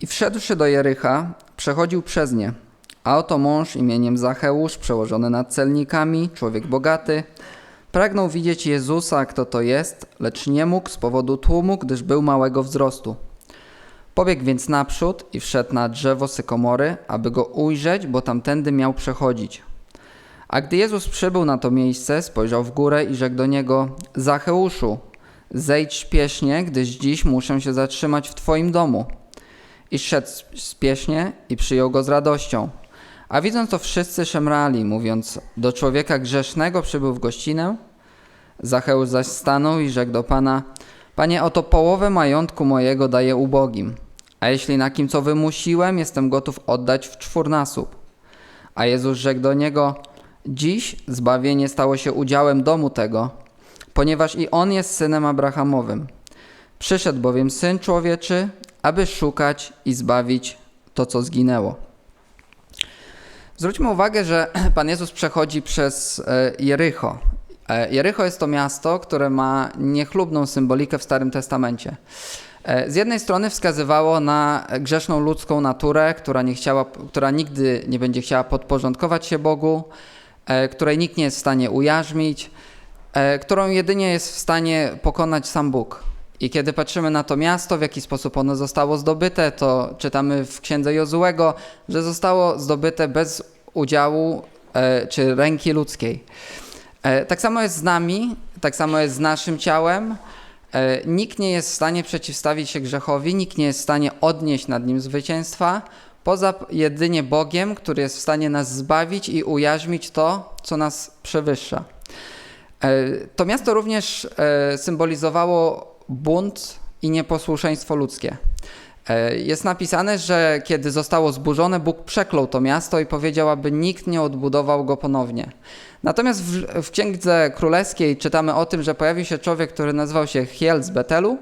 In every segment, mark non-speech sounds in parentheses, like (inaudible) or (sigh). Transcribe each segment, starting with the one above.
I wszedłszy do Jericha, przechodził przez nie. A oto mąż imieniem Zacheusz, przełożony nad celnikami, człowiek bogaty, pragnął widzieć Jezusa, kto to jest, lecz nie mógł z powodu tłumu, gdyż był małego wzrostu. Pobiegł więc naprzód i wszedł na drzewo sykomory, aby go ujrzeć, bo tamtędy miał przechodzić. A gdy Jezus przybył na to miejsce, spojrzał w górę i rzekł do niego: Zacheuszu, zejdź śpiesznie, gdyż dziś muszę się zatrzymać w twoim domu. I szedł spiesznie i przyjął go z radością. A widząc to wszyscy szemrali, mówiąc: Do człowieka grzesznego przybył w gościnę. Zacheusz zaś stanął i rzekł do pana: Panie, oto połowę majątku mojego daję ubogim, a jeśli na kim co wymusiłem, jestem gotów oddać w czwórnasób. A Jezus rzekł do niego: Dziś zbawienie stało się udziałem domu tego, ponieważ i on jest synem Abrahamowym. Przyszedł bowiem syn człowieczy, aby szukać i zbawić to, co zginęło. Zwróćmy uwagę, że (clears throat) Pan Jezus przechodzi przez e, Jericho. E, Jericho jest to miasto, które ma niechlubną symbolikę w Starym Testamencie. E, Z jednej strony wskazywało na grzeszną ludzką naturę, która, nie chciała, która nigdy nie będzie chciała podporządkować się Bogu, której nikt nie jest w stanie ujarzmić, którą jedynie jest w stanie pokonać sam Bóg. I kiedy patrzymy na to miasto, w jaki sposób ono zostało zdobyte, to czytamy w księdze Jozułego, że zostało zdobyte bez udziału e, czy ręki ludzkiej. E, tak samo jest z nami, tak samo jest z naszym ciałem. E, nikt nie jest w stanie przeciwstawić się grzechowi, nikt nie jest w stanie odnieść nad nim zwycięstwa, poza jedynie Bogiem, który jest w stanie nas zbawić i ujarzmić to, co nas przewyższa. E, To miasto również e, symbolizowało bunt i nieposłuszeństwo ludzkie. E, Jest napisane, że kiedy zostało zburzone, Bóg przeklął to miasto i powiedział, aby nikt nie odbudował go ponownie. Natomiast w, w Księdze Królewskiej czytamy o tym, że pojawił się człowiek, który nazywał się Hiel z Betelu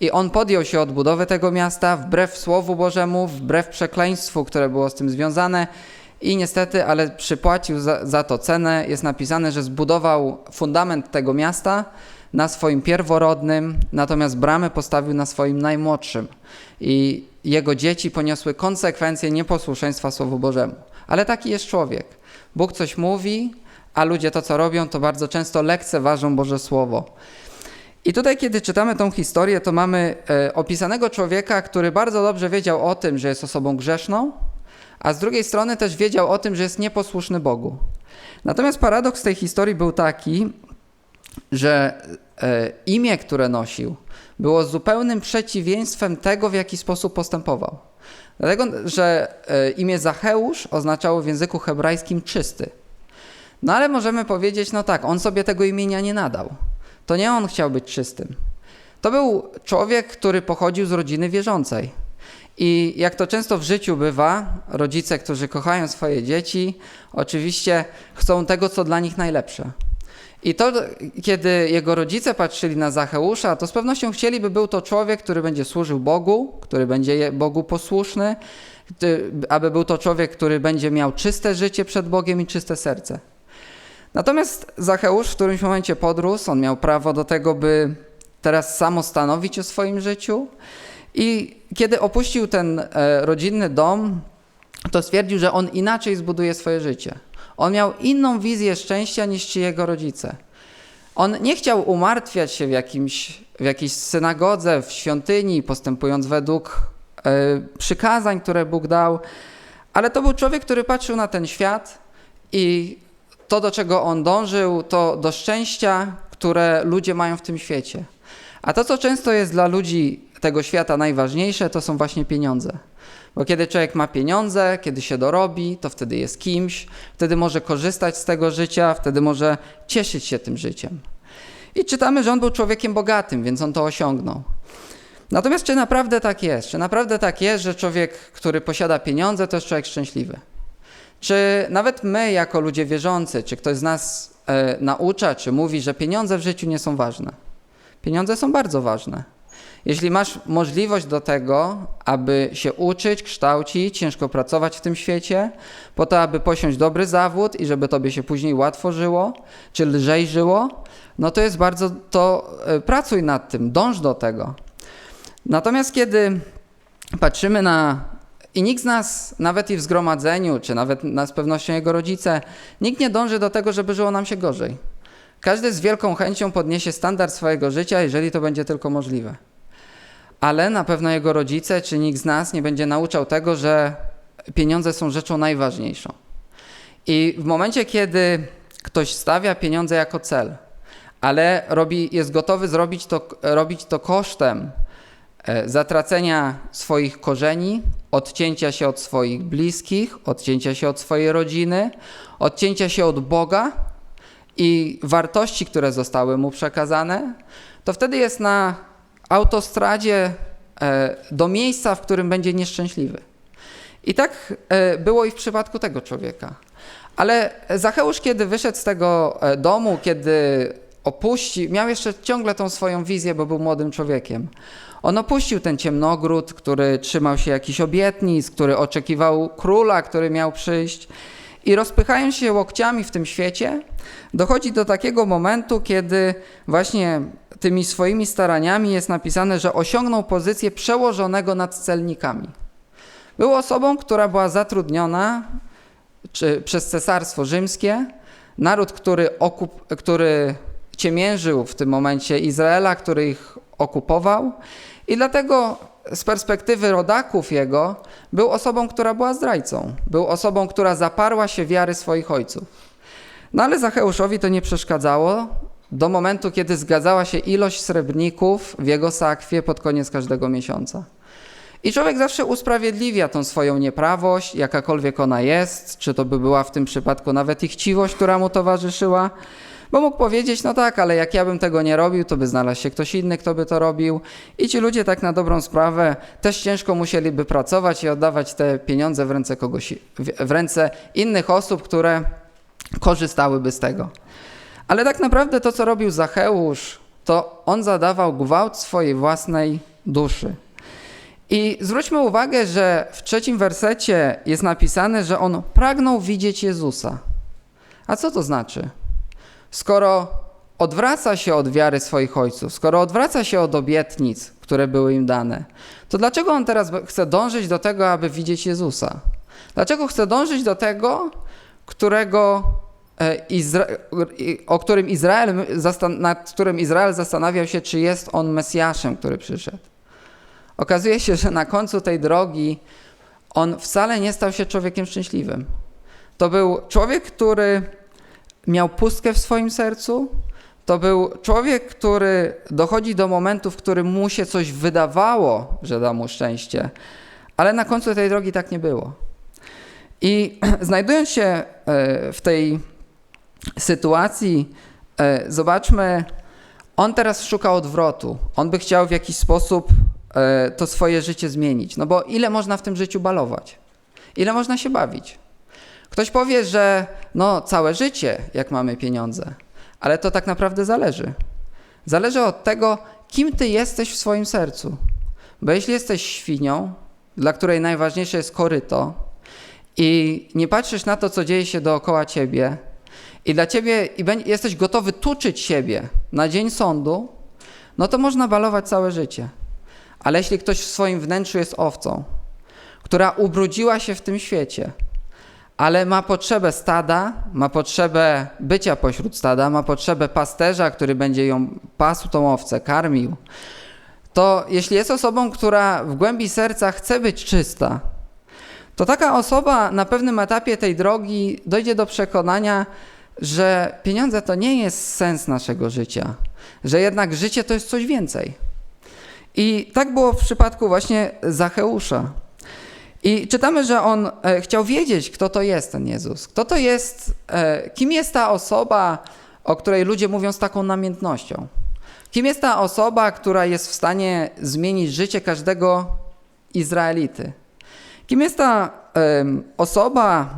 i on podjął się odbudowy tego miasta wbrew Słowu Bożemu, wbrew przekleństwu, które było z tym związane i niestety, ale przypłacił za, za to cenę. Jest napisane, że zbudował fundament tego miasta na swoim pierworodnym, natomiast bramę postawił na swoim najmłodszym. I jego dzieci poniosły konsekwencje nieposłuszeństwa Słowu Bożemu. Ale taki jest człowiek. Bóg coś mówi, a ludzie to, co robią, to bardzo często lekceważą Boże Słowo. I tutaj, kiedy czytamy tą historię, to mamy e, opisanego człowieka, który bardzo dobrze wiedział o tym, że jest osobą grzeszną, a z drugiej strony też wiedział o tym, że jest nieposłuszny Bogu. Natomiast paradoks tej historii był taki, że e, imię, które nosił, było zupełnym przeciwieństwem tego, w jaki sposób postępował. Dlatego, że e, imię Zacheusz oznaczało w języku hebrajskim czysty. No ale możemy powiedzieć, no tak, on sobie tego imienia nie nadał. To nie on chciał być czystym. To był człowiek, który pochodził z rodziny wierzącej. I jak to często w życiu bywa, rodzice, którzy kochają swoje dzieci, oczywiście chcą tego, co dla nich najlepsze. I to, kiedy jego rodzice patrzyli na Zacheusza, to z pewnością chcieliby, był to człowiek, który będzie służył Bogu, który będzie Bogu posłuszny, aby był to człowiek, który będzie miał czyste życie przed Bogiem i czyste serce. Natomiast Zacheusz w którymś momencie podrósł, on miał prawo do tego, by teraz samo stanowić o swoim życiu. I kiedy opuścił ten e, rodzinny dom, to stwierdził, że on inaczej zbuduje swoje życie. On miał inną wizję szczęścia niż ci jego rodzice. On nie chciał umartwiać się w, jakimś, w jakiejś synagodze, w świątyni, postępując według e, przykazań, które Bóg dał, ale to był człowiek, który patrzył na ten świat i to, do czego on dążył, to do szczęścia, które ludzie mają w tym świecie. A to, co często jest dla ludzi tego świata najważniejsze, to są właśnie pieniądze. Bo kiedy człowiek ma pieniądze, kiedy się dorobi, to wtedy jest kimś, wtedy może korzystać z tego życia, wtedy może cieszyć się tym życiem. I czytamy, że on był człowiekiem bogatym, więc on to osiągnął. Natomiast czy naprawdę tak jest? Czy naprawdę tak jest, że człowiek, który posiada pieniądze, to jest człowiek szczęśliwy? Czy nawet my, jako ludzie wierzący, czy ktoś z nas e, naucza, czy mówi, że pieniądze w życiu nie są ważne? Pieniądze są bardzo ważne. Jeśli masz możliwość do tego, aby się uczyć, kształcić, ciężko pracować w tym świecie, po to, aby posiąść dobry zawód i żeby tobie się później łatwo żyło, czy lżej żyło, no to jest bardzo, to e, pracuj nad tym, dąż do tego. Natomiast kiedy patrzymy na. I nikt z nas, nawet i w zgromadzeniu, czy nawet na, z pewnością jego rodzice, nikt nie dąży do tego, żeby żyło nam się gorzej. Każdy z wielką chęcią podniesie standard swojego życia, jeżeli to będzie tylko możliwe. Ale na pewno jego rodzice, czy nikt z nas nie będzie nauczał tego, że pieniądze są rzeczą najważniejszą. I w momencie, kiedy ktoś stawia pieniądze jako cel, ale robi, jest gotowy zrobić to, robić to kosztem e, zatracenia swoich korzeni, odcięcia się od swoich bliskich, odcięcia się od swojej rodziny, odcięcia się od Boga i wartości, które zostały mu przekazane, to wtedy jest na autostradzie e, do miejsca, w którym będzie nieszczęśliwy. I tak e, było i w przypadku tego człowieka. Ale Zacheusz, kiedy wyszedł z tego e, domu, kiedy opuścił, miał jeszcze ciągle tą swoją wizję, bo był młodym człowiekiem. On opuścił ten ciemnogród, który trzymał się jakichś obietnic, który oczekiwał króla, który miał przyjść. I rozpychając się łokciami w tym świecie, dochodzi do takiego momentu, kiedy właśnie tymi swoimi staraniami jest napisane, że osiągnął pozycję przełożonego nad celnikami. Był osobą, która była zatrudniona czy, przez Cesarstwo Rzymskie, naród, który, okup, który ciemiężył w tym momencie Izraela, który ich okupował, i dlatego z perspektywy rodaków jego był osobą, która była zdrajcą, był osobą, która zaparła się wiary swoich ojców. No ale Zacheuszowi to nie przeszkadzało do momentu, kiedy zgadzała się ilość srebrników w jego sakwie pod koniec każdego miesiąca. I człowiek zawsze usprawiedliwia tą swoją nieprawość, jakakolwiek ona jest, czy to by była w tym przypadku nawet ich chciwość, która mu towarzyszyła, bo mógł powiedzieć, no tak, ale jak ja bym tego nie robił, to by znalazł się ktoś inny, kto by to robił. I ci ludzie tak na dobrą sprawę też ciężko musieliby pracować i oddawać te pieniądze w ręce kogoś, w ręce innych osób, które korzystałyby z tego. Ale tak naprawdę to, co robił Zacheusz, to on zadawał gwałt swojej własnej duszy. I zwróćmy uwagę, że w trzecim wersecie jest napisane, że on pragnął widzieć Jezusa. A co to znaczy? Skoro odwraca się od wiary swoich ojców, skoro odwraca się od obietnic, które były im dane, to dlaczego on teraz chce dążyć do tego, aby widzieć Jezusa? Dlaczego chce dążyć do tego, którego Izra o którym Izrael, nad którym Izrael zastanawiał się, czy jest on Mesjaszem, który przyszedł. Okazuje się, że na końcu tej drogi on wcale nie stał się człowiekiem szczęśliwym. To był człowiek, który miał pustkę w swoim sercu. To był człowiek, który dochodzi do momentu, w którym mu się coś wydawało, że da mu szczęście, ale na końcu tej drogi tak nie było. I (clears throat) znajdując się e, w tej sytuacji, e, zobaczmy, on teraz szuka odwrotu. On by chciał w jakiś sposób e, to swoje życie zmienić. No bo ile można w tym życiu balować? Ile można się bawić? Ktoś powie, że no całe życie, jak mamy pieniądze, ale to tak naprawdę zależy. Zależy od tego, kim ty jesteś w swoim sercu. Bo jeśli jesteś świnią, dla której najważniejsze jest koryto, i nie patrzysz na to, co dzieje się dookoła ciebie, i dla ciebie i jesteś gotowy tuczyć siebie na dzień sądu, no to można balować całe życie. Ale jeśli ktoś w swoim wnętrzu jest owcą, która ubrudziła się w tym świecie, ale ma potrzebę stada, ma potrzebę bycia pośród stada, ma potrzebę pasterza, który będzie ją pasł tą owcę, karmił, to jeśli jest osobą, która w głębi serca chce być czysta, to taka osoba na pewnym etapie tej drogi dojdzie do przekonania, że pieniądze to nie jest sens naszego życia, że jednak życie to jest coś więcej. I tak było w przypadku właśnie Zacheusza. I czytamy, że on e, chciał wiedzieć, kto to jest ten Jezus. Kto to jest, e, kim jest ta osoba, o której ludzie mówią z taką namiętnością. Kim jest ta osoba, która jest w stanie zmienić życie każdego Izraelity. Kim jest ta osoba,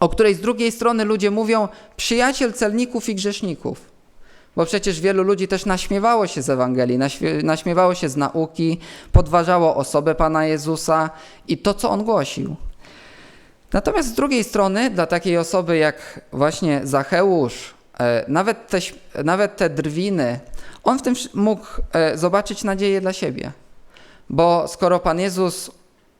o której z drugiej strony ludzie mówią przyjaciel celników i grzeszników. Bo przecież wielu ludzi też naśmiewało się z Ewangelii, naśmiewało się z nauki, podważało osobę Pana Jezusa i to, co On głosił. Natomiast z drugiej strony, dla takiej osoby jak właśnie Zacheusz, e, nawet te, nawet te drwiny, on w tym mógł e, zobaczyć nadzieję dla siebie. Bo skoro Pan Jezus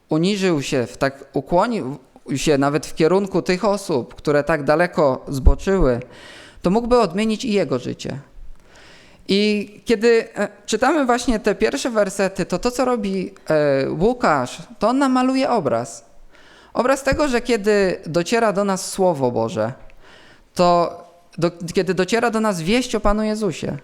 uniżył się, tak ukłonił się nawet w kierunku tych osób, które tak daleko zboczyły, to mógłby odmienić i jego życie. I kiedy e, czytamy właśnie te pierwsze wersety, to to, co robi e, Łukasz, to on nam maluje obraz. Obraz tego, że kiedy dociera do nas Słowo Boże, to do, kiedy dociera do nas wieść o Panu Jezusie,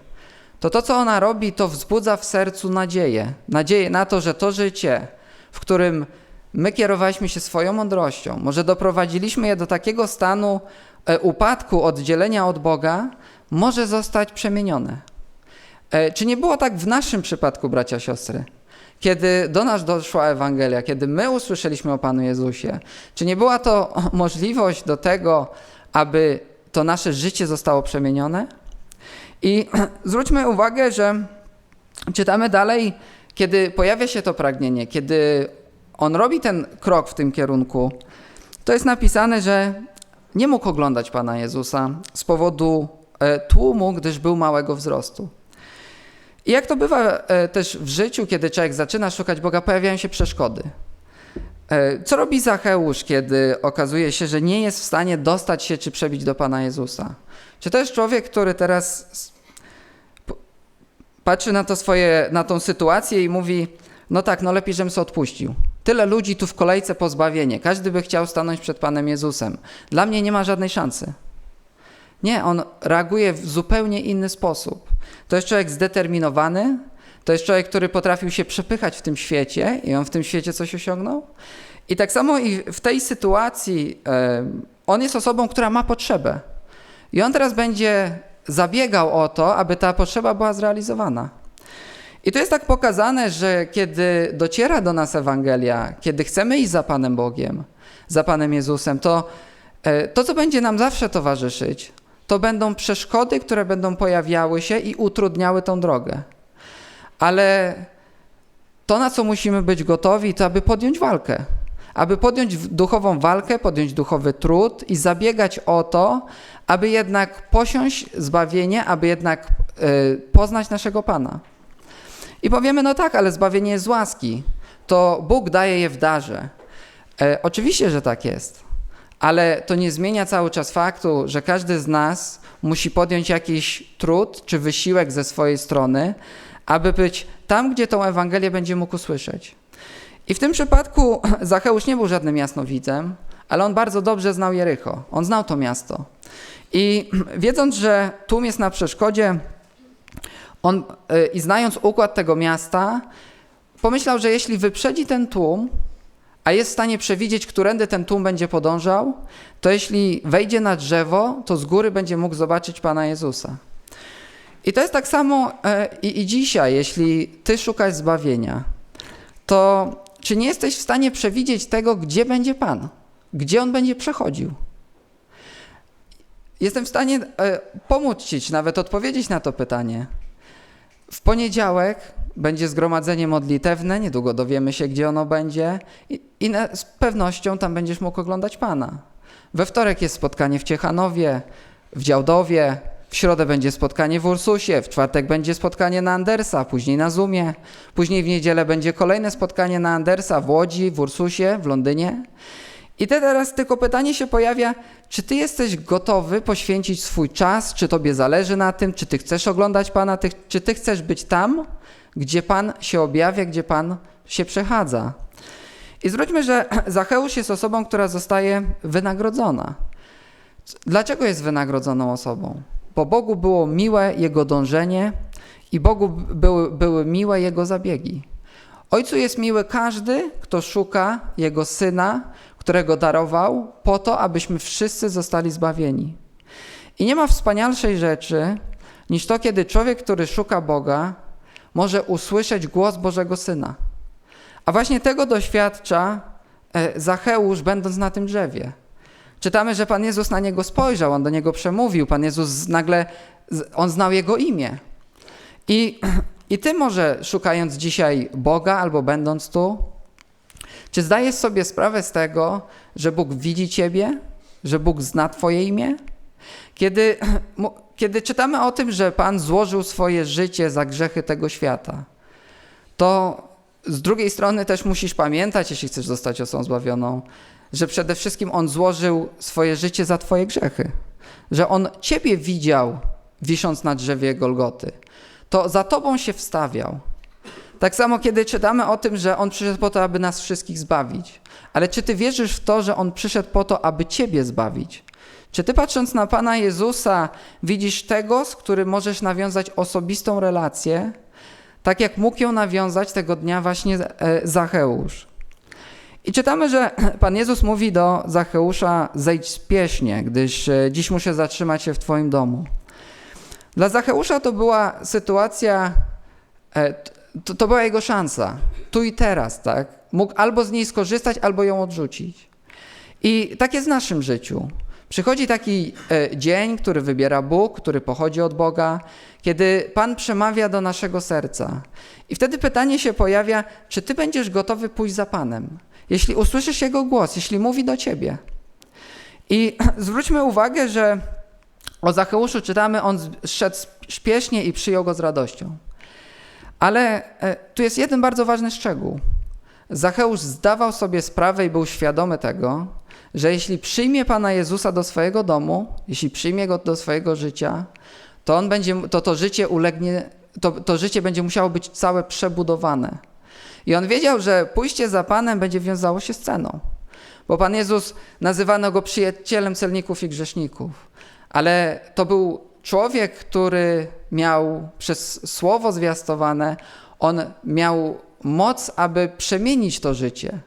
to to, co ona robi, to wzbudza w sercu nadzieję. Nadzieję na to, że to życie, w którym my kierowaliśmy się swoją mądrością, może doprowadziliśmy je do takiego stanu upadku, oddzielenia od Boga, może zostać przemienione. E, Czy nie było tak w naszym przypadku, bracia, siostry? Kiedy do nas doszła Ewangelia, kiedy my usłyszeliśmy o Panu Jezusie, czy nie była to (laughs) możliwość do tego, aby to nasze życie zostało przemienione? I (clears throat) zwróćmy uwagę, że czytamy dalej, kiedy pojawia się to pragnienie, kiedy on robi ten krok w tym kierunku, to jest napisane, że nie mógł oglądać Pana Jezusa z powodu e, tłumu, gdyż był małego wzrostu. I jak to bywa e, też w życiu, kiedy człowiek zaczyna szukać Boga, pojawiają się przeszkody. E, Co robi Zacheusz, kiedy okazuje się, że nie jest w stanie dostać się czy przebić do Pana Jezusa? Czy to jest człowiek, który teraz patrzy na to swoje, na tą sytuację i mówi, no tak, no lepiej, żebym sobie odpuścił. Tyle ludzi tu w kolejce po zbawienie. Każdy by chciał stanąć przed Panem Jezusem. Dla mnie nie ma żadnej szansy. Nie, on reaguje w zupełnie inny sposób. To jest człowiek zdeterminowany, to jest człowiek, który potrafił się przepychać w tym świecie i on w tym świecie coś osiągnął. I tak samo i w tej sytuacji on jest osobą, która ma potrzebę. I on teraz będzie zabiegał o to, aby ta potrzeba była zrealizowana. I to jest tak pokazane, że kiedy dociera do nas Ewangelia, kiedy chcemy iść za Panem Bogiem, za Panem Jezusem, to e, to, co będzie nam zawsze towarzyszyć, to będą przeszkody, które będą pojawiały się i utrudniały tą drogę. Ale to, na co musimy być gotowi, to aby podjąć walkę. Aby podjąć duchową walkę, podjąć duchowy trud i zabiegać o to, aby jednak posiąść zbawienie, aby jednak y, poznać naszego Pana. I powiemy, no tak, ale zbawienie jest z łaski. To Bóg daje je w darze. E, oczywiście, że tak jest. Ale to nie zmienia cały czas faktu, że każdy z nas musi podjąć jakiś trud czy wysiłek ze swojej strony, aby być tam, gdzie tą Ewangelię będzie mógł usłyszeć. I w tym przypadku (clears throat) Zacheusz nie był żadnym jasnowidzem, ale on bardzo dobrze znał Jericho. On znał to miasto. I (clears throat) wiedząc, że tłum jest na przeszkodzie, on y, i znając układ tego miasta, pomyślał, że jeśli wyprzedzi ten tłum, a jest w stanie przewidzieć, którędy ten tłum będzie podążał, to jeśli wejdzie na drzewo, to z góry będzie mógł zobaczyć Pana Jezusa. I to jest tak samo e, i, i dzisiaj, jeśli Ty szukasz zbawienia, to czy nie jesteś w stanie przewidzieć tego, gdzie będzie Pan? Gdzie On będzie przechodził? Jestem w stanie e, pomóc Ci, nawet odpowiedzieć na to pytanie. W poniedziałek będzie zgromadzenie modlitewne, niedługo dowiemy się, gdzie ono będzie, i, z pewnością tam będziesz mógł oglądać Pana. We wtorek jest spotkanie w Ciechanowie, w Działdowie, w środę będzie spotkanie w Ursusie, w czwartek będzie spotkanie na Andersa, później na Zoomie, później w niedzielę będzie kolejne spotkanie na Andersa w Łodzi, w Ursusie, w Londynie. I te teraz tylko pytanie się pojawia, czy ty jesteś gotowy poświęcić swój czas, czy tobie zależy na tym, czy ty chcesz oglądać Pana, ty, czy ty chcesz być tam, gdzie Pan się objawia, gdzie Pan się przechadza. I zwróćmy, że (clears throat) Zacheusz jest osobą, która zostaje wynagrodzona. Dlaczego jest wynagrodzoną osobą? Bo Bogu było miłe Jego dążenie i Bogu były, były miłe Jego zabiegi. Ojcu jest miły każdy, kto szuka Jego Syna, którego darował, po to, abyśmy wszyscy zostali zbawieni. I nie ma wspanialszej rzeczy, niż to, kiedy człowiek, który szuka Boga, może usłyszeć głos Bożego Syna. A właśnie tego doświadcza e, Zacheusz, będąc na tym drzewie. Czytamy, że Pan Jezus na niego spojrzał, on do niego przemówił. Pan Jezus nagle, on znał jego imię. I, (clears throat) I ty może szukając dzisiaj Boga albo będąc tu, czy zdajesz sobie sprawę z tego, że Bóg widzi ciebie, że Bóg zna twoje imię? Kiedy, (clears throat) kiedy czytamy o tym, że Pan złożył swoje życie za grzechy tego świata, to z drugiej strony też musisz pamiętać, jeśli chcesz zostać osobą zbawioną, że przede wszystkim On złożył swoje życie za Twoje grzechy. Że On Ciebie widział, wisząc na drzewie Golgoty. To za Tobą się wstawiał. Tak samo, kiedy czytamy o tym, że On przyszedł po to, aby nas wszystkich zbawić. Ale czy Ty wierzysz w to, że On przyszedł po to, aby Ciebie zbawić? Czy Ty patrząc na Pana Jezusa widzisz tego, z którym możesz nawiązać osobistą relację, tak jak mógł ją nawiązać tego dnia właśnie e, Zacheusz? I czytamy, że (clears throat) Pan Jezus mówi do Zacheusza: Zejdź spiesznie, gdyż e, dziś muszę zatrzymać się w Twoim domu. Dla Zacheusza to była sytuacja, e, to, to była jego szansa, tu i teraz, tak? Mógł albo z niej skorzystać, albo ją odrzucić. I tak jest w naszym życiu. Przychodzi taki e, dzień, który wybiera Bóg, który pochodzi od Boga, kiedy Pan przemawia do naszego serca. I wtedy pytanie się pojawia, czy Ty będziesz gotowy pójść za Panem? Jeśli usłyszysz Jego głos, jeśli mówi do Ciebie. I (clears throat) zwróćmy uwagę, że o Zacheuszu czytamy, on szedł śpiesznie i przyjął go z radością. Ale e, tu jest jeden bardzo ważny szczegół. Zacheusz zdawał sobie sprawę i był świadomy tego, że jeśli przyjmie Pana Jezusa do swojego domu, jeśli przyjmie go do swojego życia, to, on będzie, to, to życie ulegnie, to, to życie będzie musiało być całe przebudowane. I on wiedział, że pójście za Panem będzie wiązało się z ceną. Bo Pan Jezus nazywano go przyjacielem celników i grzeszników. Ale to był człowiek, który miał przez słowo zwiastowane, on miał moc, aby przemienić to życie.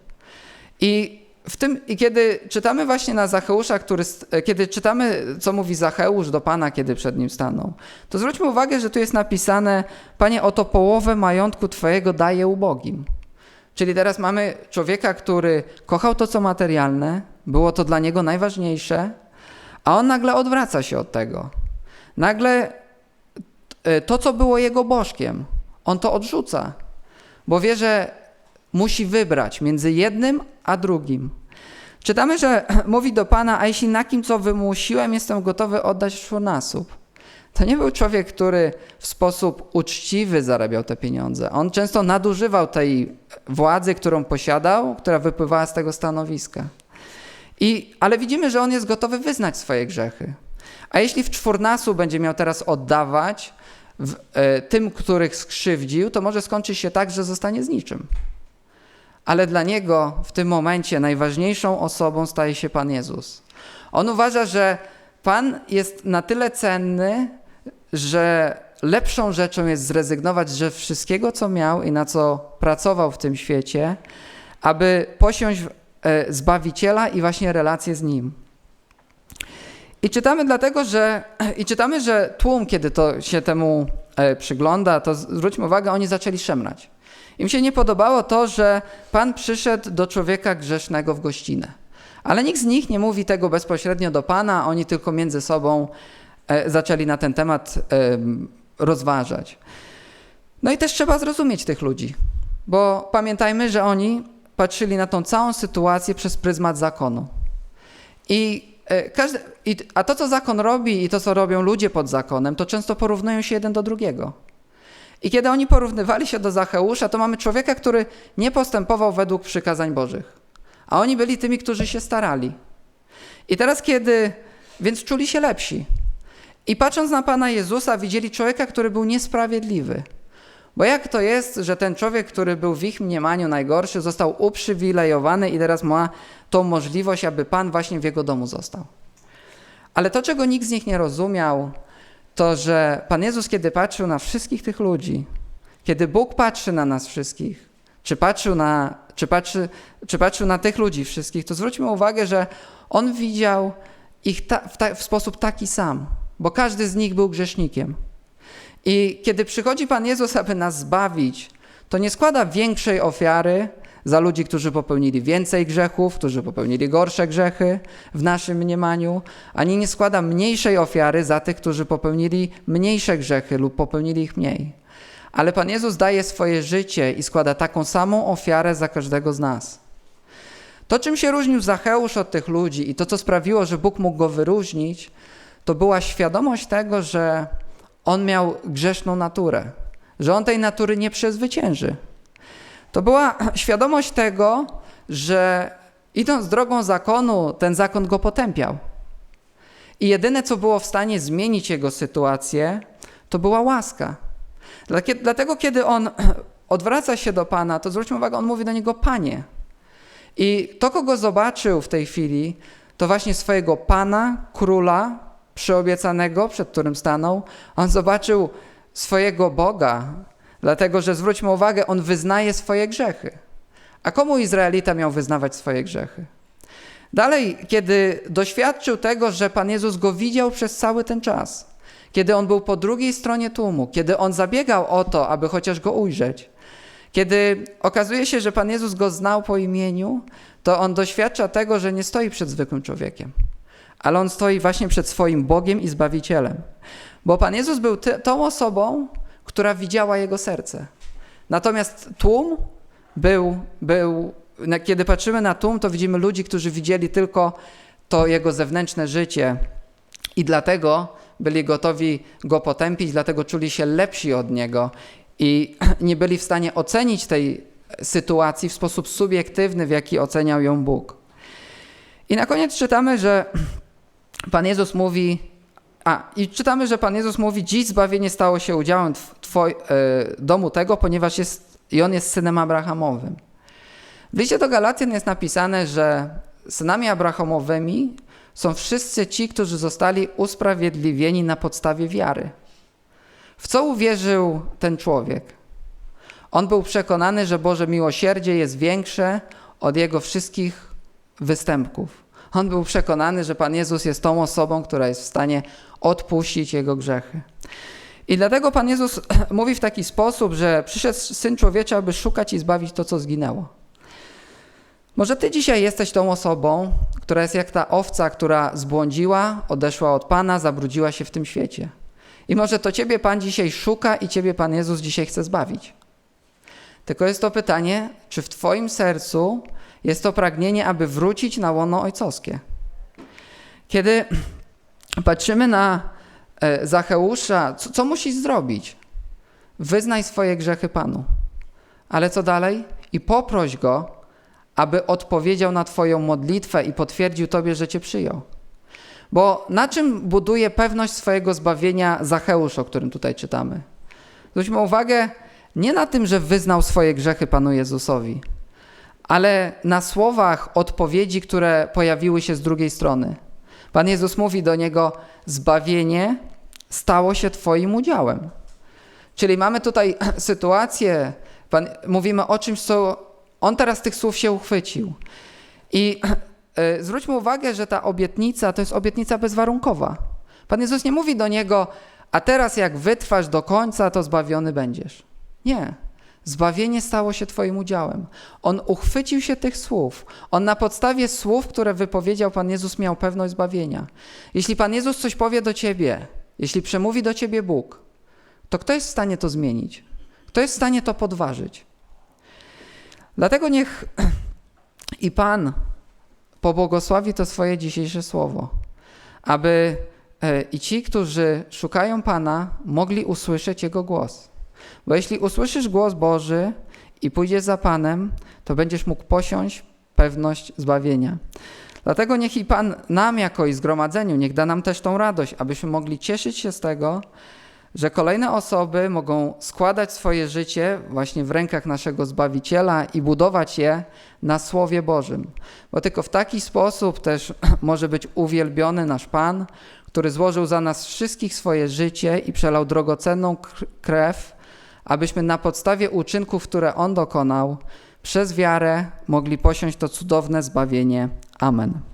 I w tym, I kiedy czytamy właśnie na Zacheusza, który, kiedy czytamy, co mówi Zacheusz do Pana, kiedy przed nim stanął, to zwróćmy uwagę, że tu jest napisane, Panie, oto połowę majątku Twojego daję ubogim. Czyli teraz mamy człowieka, który kochał to, co materialne, było to dla niego najważniejsze, a on nagle odwraca się od tego. Nagle e, to, co było jego bożkiem, on to odrzuca, bo wie, że musi wybrać między jednym a drugim. Czytamy, że (clears throat) mówi do Pana, a jeśli na kim co wymusiłem, jestem gotowy oddać czwórnasób. To nie był człowiek, który w sposób uczciwy zarabiał te pieniądze. On często nadużywał tej władzy, którą posiadał, która wypływała z tego stanowiska. I, ale widzimy, że on jest gotowy wyznać swoje grzechy. A jeśli w czwórnasu będzie miał teraz oddawać w, e, tym, których skrzywdził, to może skończyć się tak, że zostanie z niczym ale dla niego w tym momencie najważniejszą osobą staje się Pan Jezus. On uważa, że Pan jest na tyle cenny, że lepszą rzeczą jest zrezygnować ze wszystkiego, co miał i na co pracował w tym świecie, aby posiąść e, Zbawiciela i właśnie relację z Nim. I czytamy dlatego, że i czytamy, że tłum, kiedy to się temu e, przygląda, to zwróćmy uwagę, oni zaczęli szemrać. Im się nie podobało to, że Pan przyszedł do człowieka grzesznego w gościnę. Ale nikt z nich nie mówi tego bezpośrednio do Pana, oni tylko między sobą e, zaczęli na ten temat rozważać. No i też trzeba zrozumieć tych ludzi, bo pamiętajmy, że oni patrzyli na tą całą sytuację przez pryzmat zakonu. I, e, każdy, i a to, co zakon robi i to, co robią ludzie pod zakonem, to często porównują się jeden do drugiego. I kiedy oni porównywali się do Zacheusza, to mamy człowieka, który nie postępował według przykazań Bożych. A oni byli tymi, którzy się starali. I teraz, kiedy. Więc czuli się lepsi. I patrząc na Pana Jezusa, widzieli człowieka, który był niesprawiedliwy. Bo jak to jest, że ten człowiek, który był w ich mniemaniu najgorszy, został uprzywilejowany i teraz ma tą możliwość, aby Pan właśnie w jego domu został? Ale to, czego nikt z nich nie rozumiał, to, że Pan Jezus, kiedy patrzył na wszystkich tych ludzi, kiedy Bóg patrzy na nas wszystkich, czy patrzył na, czy patrzy, czy patrzył na tych ludzi wszystkich, to zwróćmy uwagę, że On widział ich ta, w, ta, w sposób taki sam, bo każdy z nich był grzesznikiem. I kiedy przychodzi Pan Jezus, aby nas zbawić, to nie składa większej ofiary, za ludzi, którzy popełnili więcej grzechów, którzy popełnili gorsze grzechy w naszym mniemaniu, ani nie składa mniejszej ofiary za tych, którzy popełnili mniejsze grzechy lub popełnili ich mniej. Ale Pan Jezus daje swoje życie i składa taką samą ofiarę za każdego z nas. To, czym się różnił Zacheusz od tych ludzi i to, co sprawiło, że Bóg mógł go wyróżnić, to była świadomość tego, że on miał grzeszną naturę, że on tej natury nie przezwycięży To była (clears throat) świadomość tego, że idąc drogą zakonu, ten zakon go potępiał. I jedyne, co było w stanie zmienić jego sytuację, to była łaska. Dlatego, kiedy on (clears throat) odwraca się do Pana, to zwróćmy uwagę, on mówi do niego Panie. I to, kogo zobaczył w tej chwili, to właśnie swojego Pana, Króla, przyobiecanego, przed którym stanął. On zobaczył swojego Boga, dlatego że zwróćmy uwagę, on wyznaje swoje grzechy. A komu Izraelita miał wyznawać swoje grzechy? Dalej, kiedy doświadczył tego, że Pan Jezus go widział przez cały ten czas, kiedy on był po drugiej stronie tłumu, kiedy on zabiegał o to, aby chociaż go ujrzeć, kiedy okazuje się, że Pan Jezus go znał po imieniu, to on doświadcza tego, że nie stoi przed zwykłym człowiekiem, ale on stoi właśnie przed swoim Bogiem i Zbawicielem. Bo Pan Jezus był tą osobą, która widziała jego serce. Natomiast tłum był, był, kiedy patrzymy na tłum, to widzimy ludzi, którzy widzieli tylko to jego zewnętrzne życie i dlatego byli gotowi go potępić, dlatego czuli się lepsi od niego i (clears throat) nie byli w stanie ocenić tej sytuacji w sposób subiektywny, w jaki oceniał ją Bóg. I na koniec czytamy, że (clears throat) Pan Jezus mówi, a i czytamy, że Pan Jezus mówi, dziś zbawienie stało się udziałem twoj, y, domu tego, ponieważ jest, i on jest synem Abrahamowym. W liście do Galacjan jest napisane, że synami Abrahamowymi są wszyscy ci, którzy zostali usprawiedliwieni na podstawie wiary. W co uwierzył ten człowiek? On był przekonany, że Boże miłosierdzie jest większe od jego wszystkich występków. On był przekonany, że Pan Jezus jest tą osobą, która jest w stanie odpuścić jego grzechy. I dlatego Pan Jezus (clears throat) mówi w taki sposób, że przyszedł Syn Człowieczy, aby szukać i zbawić to, co zginęło. Może Ty dzisiaj jesteś tą osobą, która jest jak ta owca, która zbłądziła, odeszła od Pana, zabrudziła się w tym świecie. I może to Ciebie Pan dzisiaj szuka i Ciebie Pan Jezus dzisiaj chce zbawić. Tylko jest to pytanie, czy w Twoim sercu jest to pragnienie, aby wrócić na łono ojcowskie. Kiedy patrzymy na e, Zacheusza, co, co musisz zrobić? Wyznaj swoje grzechy Panu. Ale co dalej? I poproś Go, aby odpowiedział na Twoją modlitwę i potwierdził Tobie, że Cię przyjął. Bo na czym buduje pewność swojego zbawienia Zacheusz, o którym tutaj czytamy? Zwróćmy uwagę nie na tym, że wyznał swoje grzechy Panu Jezusowi, ale na słowach odpowiedzi, które pojawiły się z drugiej strony. Pan Jezus mówi do niego: Zbawienie stało się Twoim udziałem. Czyli mamy tutaj (clears throat) sytuację, pan, mówimy o czymś, co on teraz tych słów się uchwycił. I (clears throat) e, zwróćmy uwagę, że ta obietnica to jest obietnica bezwarunkowa. Pan Jezus nie mówi do niego, a teraz jak wytrwasz do końca, to zbawiony będziesz. Nie. Zbawienie stało się Twoim udziałem. On uchwycił się tych słów. On na podstawie słów, które wypowiedział Pan Jezus, miał pewność zbawienia. Jeśli Pan Jezus coś powie do Ciebie, jeśli przemówi do Ciebie Bóg, to kto jest w stanie to zmienić? Kto jest w stanie to podważyć? Dlatego niech (clears throat) i Pan pobłogosławi to swoje dzisiejsze słowo, aby e, i ci, którzy szukają Pana, mogli usłyszeć Jego głos. Bo jeśli usłyszysz głos Boży i pójdziesz za Panem, to będziesz mógł posiąść pewność zbawienia. Dlatego niech i Pan nam jako i zgromadzeniu, niech da nam też tą radość, abyśmy mogli cieszyć się z tego, że kolejne osoby mogą składać swoje życie właśnie w rękach naszego Zbawiciela i budować je na Słowie Bożym. Bo tylko w taki sposób też (clears throat) może być uwielbiony nasz Pan, który złożył za nas wszystkich swoje życie i przelał drogocenną krew, abyśmy na podstawie uczynków, które On dokonał, przez wiarę mogli posiąść to cudowne zbawienie. Amen.